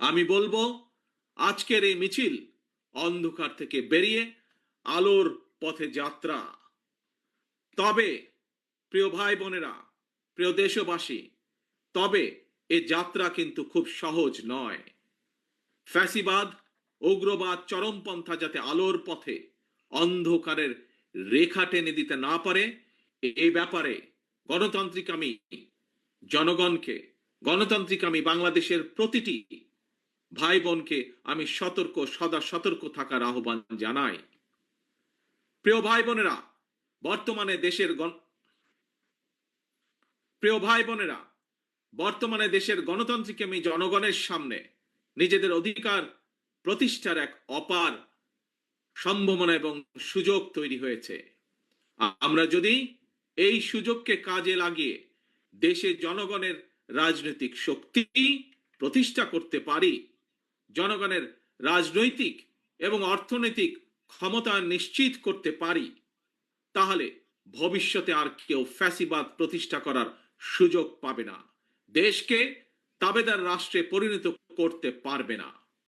আমি বলব, আজকের এই মিছিল অন্ধকার থেকে বেরিয়ে আলোর পথে যাত্রা। তবে, প্রিয় ভাই বোনেরা প্রিয় দেশবাসী, তবে এ যাত্রা কিন্তু খুব সহজ নয়। ফ্যাসিবাদ, উগ্রবাদ, চরমপন্থা যাতে আলোর পথে অন্ধকারের রেখা টেনে দিতে না পারে এই ব্যাপারে গণতান্ত্রিক আমি, জনগণকে, গণতান্ত্রিক আমি বাংলাদেশের প্রতিটি ভাই বোনকে আমি সতর্ক, সদা সতর্ক থাকার আহ্বান জানাই। প্রিয় ভাই বোনেরা, বর্তমানে দেশের গণ প্রিয় ভাই বোনেরা, বর্তমানে দেশের গণতান্ত্রিক আমি জনগণের সামনে নিজেদের অধিকার প্রতিষ্ঠার এক অপার সম্ভাবনা এবং সুযোগ তৈরি হয়েছে। আমরা যদি এই সুযোগকে কাজে লাগিয়ে দেশের জনগণের রাজনৈতিক শক্তি প্রতিষ্ঠা করতে পারি জনগণের রাজনৈতিক এবং অর্থনৈতিক ক্ষমতা নিশ্চিত করতে পারি, তাহলে ভবিষ্যতে আর কেউ ফ্যাসিবাদ প্রতিষ্ঠা করার সুযোগ পাবে না। দেশকে তাবেদার রাষ্ট্রে পরিণত করতে পারবে না।